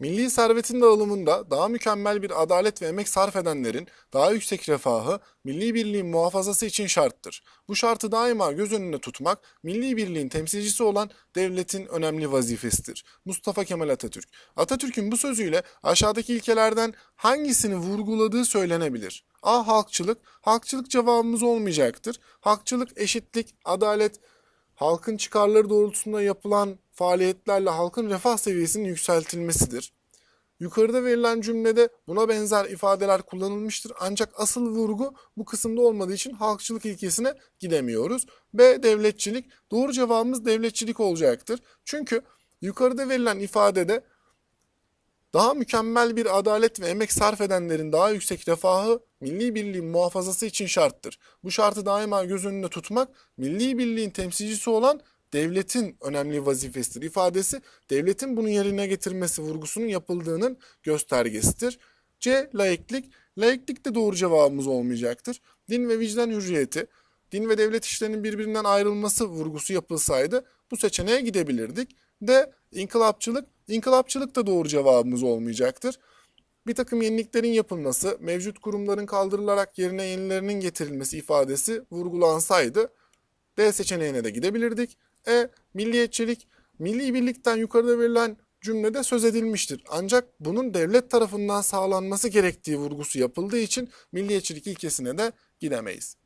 Milli servetin dağılımında daha mükemmel bir adalet ve emek sarf edenlerin daha yüksek refahı milli birliğin muhafazası için şarttır. Bu şartı daima göz önünde tutmak milli birliğin temsilcisi olan devletin önemli vazifesidir. Mustafa Kemal Atatürk. Atatürk'ün bu sözüyle aşağıdaki ilkelerden hangisini vurguladığı söylenebilir? A. Halkçılık. Halkçılık cevabımız olmayacaktır. Halkçılık, eşitlik, adalet, halkın çıkarları doğrultusunda yapılan faaliyetlerle halkın refah seviyesinin yükseltilmesidir. Yukarıda verilen cümlede buna benzer ifadeler kullanılmıştır ancak asıl vurgu bu kısımda olmadığı için halkçılık ilkesine gidemiyoruz. B. Devletçilik. Doğru cevabımız devletçilik olacaktır. Çünkü yukarıda verilen ifadede daha mükemmel bir adalet ve emek sarf edenlerin daha yüksek refahı milli birliğin muhafazası için şarttır. Bu şartı daima göz önünde tutmak milli birliğin temsilcisi olan devletin önemli vazifesidir ifadesi devletin bunu yerine getirmesi vurgusunun yapıldığının göstergesidir. C. Laiklik. Laiklik de doğru cevabımız olmayacaktır. Din ve vicdan hürriyeti, din ve devlet işlerinin birbirinden ayrılması vurgusu yapılsaydı bu seçeneğe gidebilirdik. D. İnkılapçılık. İnkılapçılık da doğru cevabımız olmayacaktır. Bir takım yeniliklerin yapılması, mevcut kurumların kaldırılarak yerine yenilerinin getirilmesi ifadesi vurgulansaydı D seçeneğine de gidebilirdik. E. Milliyetçilik. Milli birlikten yukarıda verilen cümlede söz edilmiştir. Ancak bunun devlet tarafından sağlanması gerektiği vurgusu yapıldığı için milliyetçilik ilkesine de gidemeyiz.